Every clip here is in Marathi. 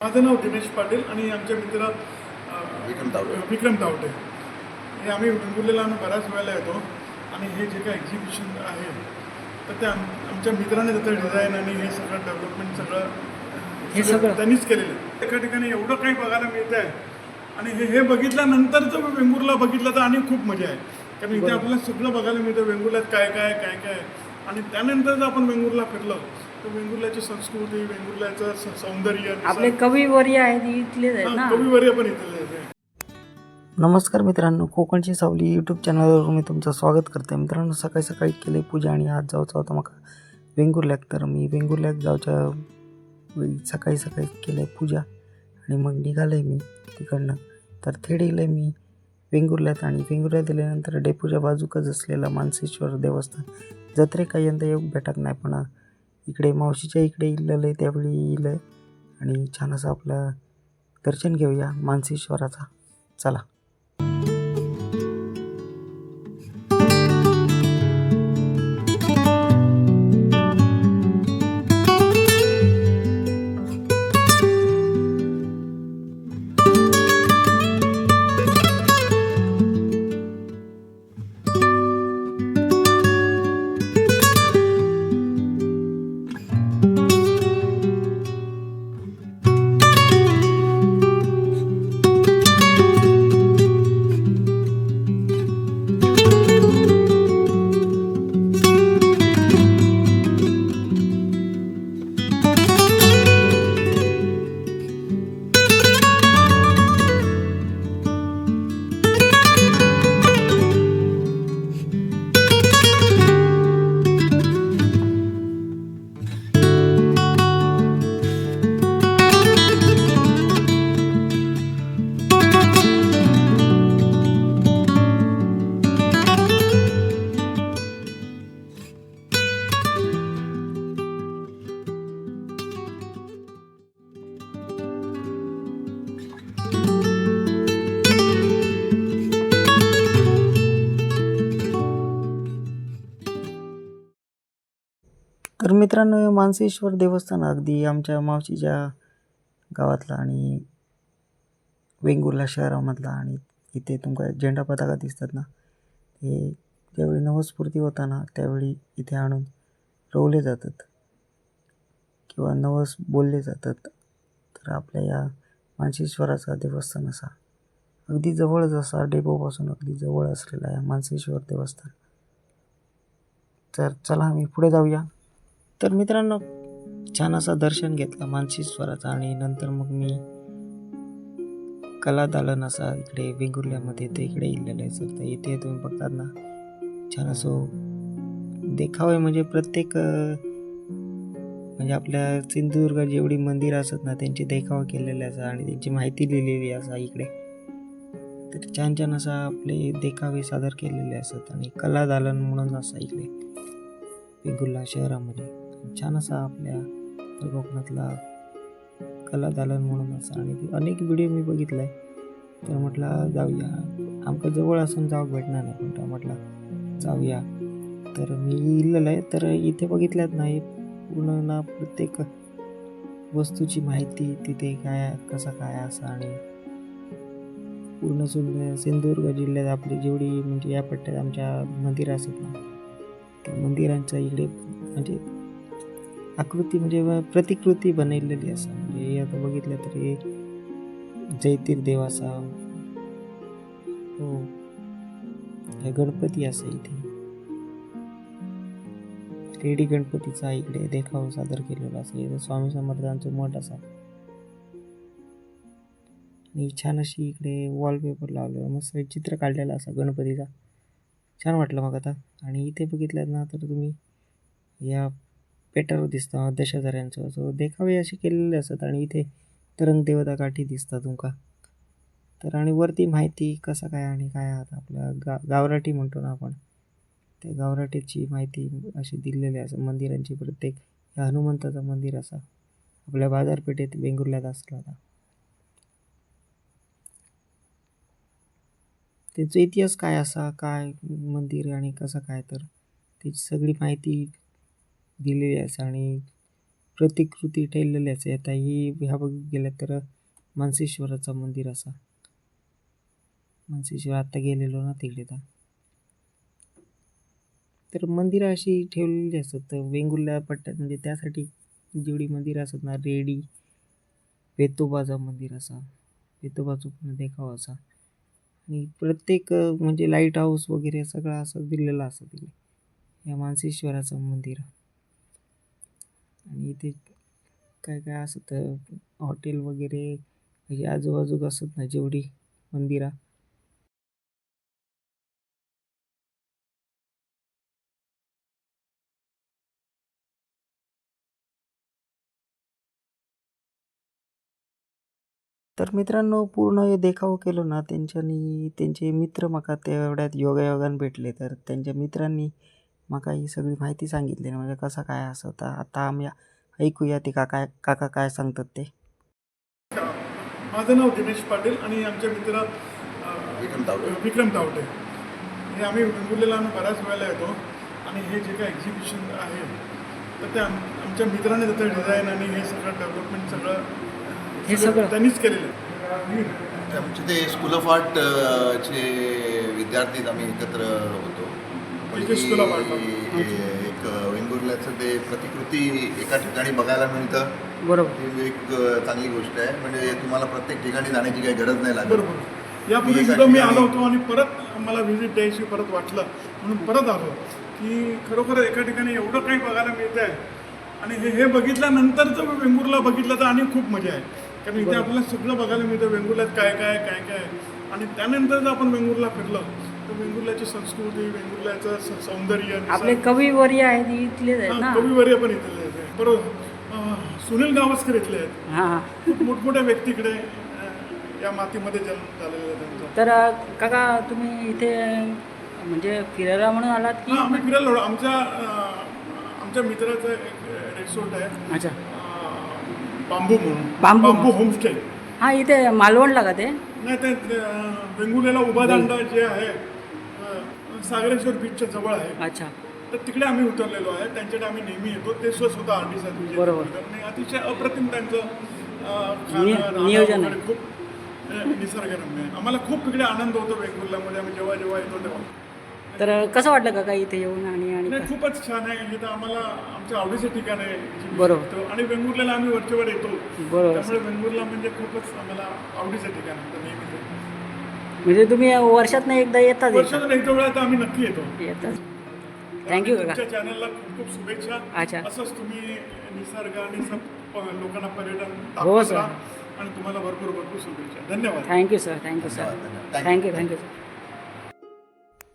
माझं नाव दिनेश पाटील आणि आमचे मित्र विक्रम तावडे. विक्रम तावडे हे आम्ही वेंगुर्लेला आम्ही बऱ्याच वेळेला येतो आणि हे जे काही एक्झिबिशन आहे तर ते आम आमच्या मित्राने त्याचं डिझाईन आणि हे सगळं डेव्हलपमेंट सगळं हे सगळं? त्यांनीच केलेलं आहे एका ठिकाणी एवढं काही बघायला मिळतं आहे आणि हे हे बघितल्यानंतर जर वेंगुर्ला बघितलं तर आणि खूप मजा आहे कारण इथे आपल्याला सगळं बघायला मिळतं वेंगुर्ल्यात काय काय काय काय आहे. आणि त्यानंतर जर आपण वेंगुर्ला फिरलो वेंगुर्ल्याची संस्कृती वेंगुर्ल्याचं सौंदर्य आपले कविवर्य आहेत इथलेच आहेत ना? कविवर्य पण इथे आहे नमस्कार मित्रांनो कोकणची सावली यूट्यूब चॅनलवर मी तुमचं स्वागत करते मित्रांनो सकाळी सकाळी केले पूजा आणि आज जाऊचा होता मग वेंगुर्ल्याक तर मी वेंगुर्ल्याक जाऊच्या वेळी सकाळी सकाळी केलं पूजा आणि मग निघाले मी तिकडनं. तर थेट गेले मी वेंगुर्ल्यात आणि वेंगुर्ल्यात गेल्यानंतर डेपूच्या बाजूकच असलेला मानसेश्वर देवस्थान. जत्रे काही यंदा येऊ भेटत नाही पण इकडे मावशीच्या इकडे इल्लेलं आहे त्यावेळी येईल आणि छान असं आपलं दर्शन घेऊया मानसेश्वराचा. चला. तर मित्रांनो मानसेश्वर देवस्थान अगदी आमच्या मावशीच्या गावातला आणि वेंगुर्ला शहरामधला आणि इथे तुमका झेंडा पताका दिसतात ना हे ज्यावेळी नवस्फूर्ती होता ना त्यावेळी इथे आणून रोवले जातात किंवा नवस बोलले जातात. तर आपल्या या मानसेश्वराचा देवस्थान असा अगदी जवळच असा डेपोपासून अगदी जवळ असलेला आहे मानसेश्वर देवस्थान. तर चला आम्ही पुढे जाऊया. तर मित्रांनो छान असा दर्शन घेतला मानसीश्वराचा आणि नंतर मग मी कला दालन असा इकडे वेंगुर्ल्यामध्ये ते इकडे इलेलं आहे सर. तर इथे तुम्ही बघतात ना छान असो देखावे म्हणजे प्रत्येक म्हणजे आपल्या सिंधुदुर्गात जेवढी मंदिरं असत ना त्यांचे देखावे केलेले असा आणि त्यांची माहिती लिहिलेली असा इकडे. तर छान छान असा आपले देखावे सादर केलेले असतात आणि कला दालन म्हणून असा इकडे वेंगुर्ला शहरामध्ये. छान असा आपल्या उत्तर कोकणातला कला दालन म्हणून असा आणि अनेक व्हिडिओ मी बघितला आहे तर म्हटलं जाऊया. आमका जवळ असून जाऊ भेटणार नाही पण म्हटलं जाऊया. तर मी इल्लेलं आहे तर इथे बघितल्यात नाही पूर्ण ना प्रत्येक वस्तूची माहिती तिथे काय कसं काय असं आणि पूर्ण सुंदर सिंधुदुर्ग जिल्ह्यात आपली जेवढी म्हणजे या पट्ट्यात आमच्या मंदिरं असतात ना त्या मंदिरांच्या इकडे म्हणजे आकृती म्हणजे प्रतिकृती बनवलेली असा. म्हणजे हे आता बघितलं तरी जैतीर देव असा हो. हे गणपती असा इथे. रेडी गणपतीचा इकडे देखाव सादर केलेला असा. इथं स्वामी समर्थांचं मठ असा. आणि छान अशी इकडे वॉलपेपर लावलेला मस्त चित्र काढलेलं असा गणपतीचा. छान वाटलं मग आता. आणि इथे बघितलं ना तर तुम्ही या पेटर दिसतं दशाधाऱ्यांचं सो देखावे असे केलेले असतात आणि इथे तरंग देवता काठी दिसतात तुमका तर आणि वरती माहिती कसं काय आणि काय आता आपल्या? गा गावराटी म्हणतो ना आपण. त्या गावराटीची माहिती अशी दिलेली असं मंदिरांची प्रत्येक ह्या हनुमंताचं मंदिर असा. आपल्या बाजारपेठेत वेंगुर्ल्यात असला आता. त्याचा इतिहास काय असा? काय मंदिर आणि कसं काय? तर त्याची सगळी माहिती दिलेली असं आणि प्रतिकृती ठेवलेली असं. आता ही ह्या बघ गेल्या तर मानसेश्वराचं मंदिर असा. मानसेश्वर आत्ता गेलेलो ना तिकडे तर. तर मंदिरं अशी ठेवलेली असतात. तर वेंगुर्ल्या पट्ट्यात म्हणजे त्यासाठी जेवढी मंदिरं असतात ना रेडी वेतोबाचं मंदिर असा. वेतोबाचं पण देखावा असा. आणि प्रत्येक म्हणजे लाइट हाऊस वगैरे सगळं असं दिलेलं असतं तिकडे. या मानसेश्वराचं मंदिर. आणि इथे काय काय असतं हॉटेल वगैरे म्हणजे आजूबाजूक असत ना जेवढी मंदिरा. तर मित्रांनो पूर्ण हे देखाव केलो ना त्यांच्यानी त्यांचे मित्र म्हाका तेवढ्यात योगायोगान भेटले. तर त्यांच्या मित्रांनी म्हाका ही सगळी माहिती सांगितली म्हणजे कसं काय असं तर आता आम्ही ऐकूया ते काका काका काय सांगतात ते माझं नाव दिनेश पाटील आणि आमचे मित्र विक्रम तावडे. विक्रम तावटे हे आम्ही वेंगुर्लेला आम्ही बऱ्याच वेळेला येतो आणि हे जे काय एक्झिबिशन आहे तर ते आम आमच्या मित्राने त्याचं डिझाईन आणि हे सगळं डेव्हलपमेंट सगळं हे सगळं? त्यांनीच केलेलं आहे आमचे ते स्कूल ऑफ आर्ट अ, चे विद्यार्थी आम्ही एकत्र होतो पहिली एक वेंगुर्ल्याचं ते प्रतिकृती एका ठिकाणी बघायला मिळतं. बरोबर. ही एक अ, चांगली गोष्ट आहे. म्हणजे तुम्हाला प्रत्येक ठिकाणी जाण्याची काही गरज नाही लागत. बरोबर. यापूर्वी एका सुद्धा मी आलो होतो आणि परत मला व्हिजिट द्यायची परत वाटलं. म्हणून परत आलो. की खरोखर एका ठिकाणी एवढं काही बघायला मिळतं आहे आणि हे हे बघितल्यानंतर जर वेंगुर्ला बघितलं तर आणि खूप मजा आहे. कारण इथे आपल्याला सगळं बघायला मिळतं. वेंगुर्ल्यात काय काय काय काय. आणि त्यानंतर जर आपण वेंगुर्ला फिरलं. वेंगुर्ल्याची संस्कृती वेंगुर्ल्याचं सौंदर्य आपले कविवर्य आहेत इथलेच आहेत ना? कविवर्य पण इथले आहेत. बरोबर. सुनील गावस्कर इथले आहेत. हां. हां खूप मोठमोठ्या व्यक्तीकडे या मातीमध्ये जन्म झालेला त्यांचा. तर काका तुम्ही इथे म्हणजे फिरायला म्हणून आलात की? आम्ही फिरायला. आमच्या आमच्या मित्राचं एक रिसोर्ट आहे. अच्छा. बांबू म्हणून. बांबू. बांबू होमस्टे हां इथे मालवणला का ते? नाही ते वेंगुर्ल्याला उभा दांडा जे आहे सागरेश्वर बीचच्या जवळ आहे. अच्छा. तर तिकडे आम्ही उतरलेलो आहे. त्यांच्याकडे आम्ही नेहमी येतो. ते स्व स्वतः. तेंडुलकर. आणि अतिशय अप्रतिम त्यांचं नियोजन. खूप निसर्गरम्य आहे. आम्हाला खूप इकडे आनंद होतो वेंगुर्ल्यामध्ये आम्ही जेव्हा जेव्हा येतो तेव्हा. तर कसं वाटलं काका इथे येऊन आणि आणि नाही खूपच छान आहे. हे तर आम्हाला आमच्या आवडीचं ठिकाण आहे. जी बरोबर. आणि वेंगुर्ल्याला आम्ही वरचेवर येतो. बरोबर. त्यामुळे वेंगुर्ला म्हणजे खूपच आम्हाला आवडीचं ठिकाण आहे. नेहमीच म्हणजे तुम्ही वर्षातनं एकदा येतात इथं. वर्षातून एक वेळा तर आम्ही नक्की येतो. येतात थँक्यू काका. तुमच्या चॅनलला खूप खूप शुभेच्छा. अच्छा. असंच तुम्ही निसर्ग आणि सब प- लोकांना पर्यटन हो, दाखवत. सर. राहा. आणि तुम्हाला भरपूर भरपूर शुभेच्छा. धन्यवाद. Thank you sir thank you sir. Thank you thank you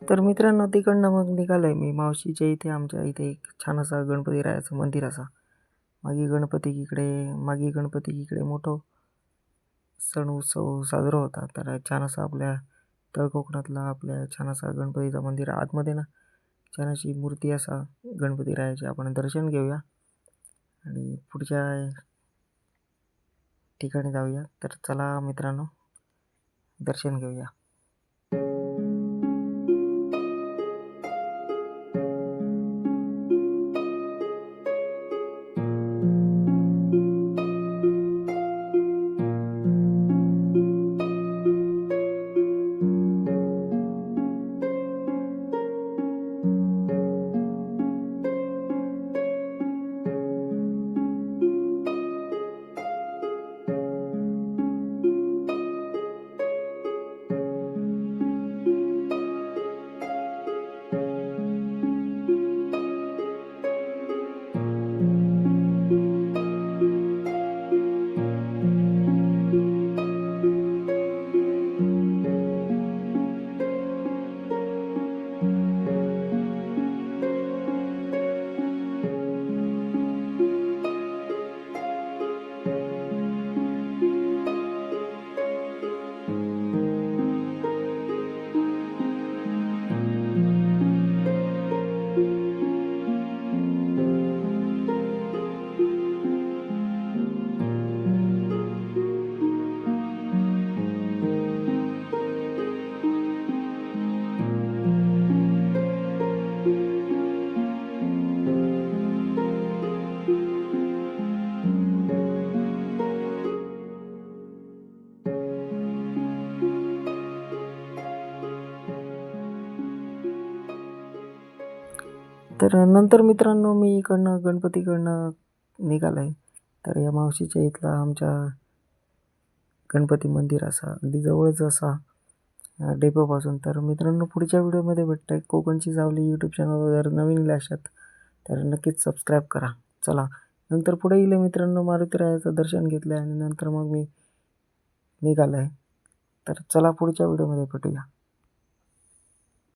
तर मित्रांनो तिकडनं मग निघालोय मी मावशीच्या इथे. आमच्या इथे एक छान असा गणपती रायाचं मंदिर असा. मागे गणपती इकडे मागे गणपती इकडे मोठं सण उत्सव साजरा होता. तर छान असा आपल्या तळकोकणातला आपल्या छान असा गणपतीचा मंदिर आतमध्ये ना छान अशी मूर्ती असा गणपती रायाची आपण दर्शन घेऊया आणि पुढच्या ठिकाणी जाऊया. तर चला मित्रांनो दर्शन घेऊया. तर नंतर मित्रांनो मी इकडनं गणपतीकडनं निघालो आहे तर या मावशीच्या इथला आमच्या गणपती मंदिर असा अगदी जवळच असा डेपोपासून. तर मित्रांनो पुढच्या व्हिडिओमध्ये भेटतं आहे कोकणची सावली यूट्यूब चॅनलवर जर नवीन असतात तर नक्कीच सबस्क्राईब करा. चला नंतर पुढे गेले मित्रांनो मारुतीरायाचं दर्शन घेतलं आहे आणि नंतर मग मी निघालो आहे तर चला पुढच्या व्हिडिओमध्ये भेटूया.